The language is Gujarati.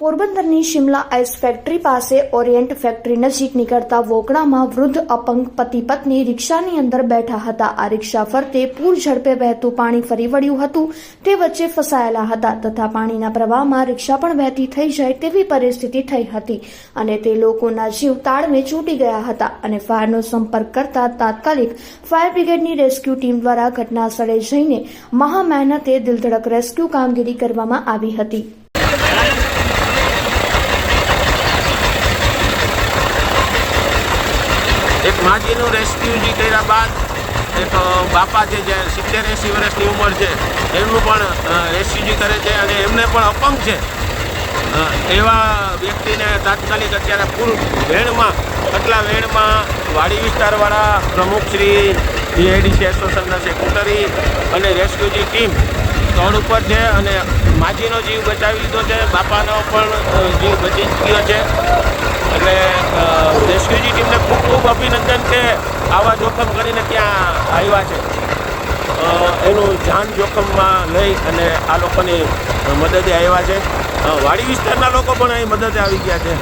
પોરબંદરની શિમલા આઈસ ફેક્ટરી પાસે ઓરિયન્ટ ફેક્ટરી નજીક નીકળતા વોકડામાં વૃદ્ધ અપંગ પતિ પત્ની રિક્ષાની અંદર બેઠા હતા. આ રિક્ષા ફરતે પૂર ઝડપે વહેતું પાણી ફરી વળ્યું હતું. તે વચ્ચે ફસાયેલા હતા તથા પાણીના પ્રવાહમાં રિક્ષા પણ વહેતી થઈ જાય તેવી પરિસ્થિતિ થઈ હતી અને તે લોકોના જીવ તાળમે છૂટી ગયા હતા અને ફાયરનો સંપર્ક કરતા તાત્કાલિક ફાયર બ્રિગેડની રેસ્ક્યુ ટીમ દ્વારા ઘટના સ્થળે જઈને મહા મહેનતે દિલધડક રેસ્ક્યુ કામગીરી કરવામાં આવી હતી. એક માજીનું રેસ્ક્યુ જે કર્યા બાદ એક બાપા છે જે સિત્તેર એંસી વર્ષની ઉંમર છે, એમનું પણ રેસ્ક્યુ કરે છે અને એમને પણ અપંગ છે. એવા વ્યક્તિને તાત્કાલિક અત્યારે ફૂલ વેણમાં, આટલા વેણમાં વાડી વિસ્તારવાળા પ્રમુખશ્રી જીઆઈડીસી એસોસિએશનના સેક્રેટરી અને રેસ્ક્યુની ટીમ સ્થળ ઉપર છે અને માજીનો જીવ બચાવી લીધો છે, બાપાનો પણ જીવ બચી ગયો છે. અભિનંદન કે આવા જોખમ કરીને ત્યાં આવ્યા છે. એનું જાન જોખમમાં લઈ અને આ લોકોની મદદે આવ્યા છે. વાડી વિસ્તારના લોકો પણ અહીં મદદે આવી ગયા છે.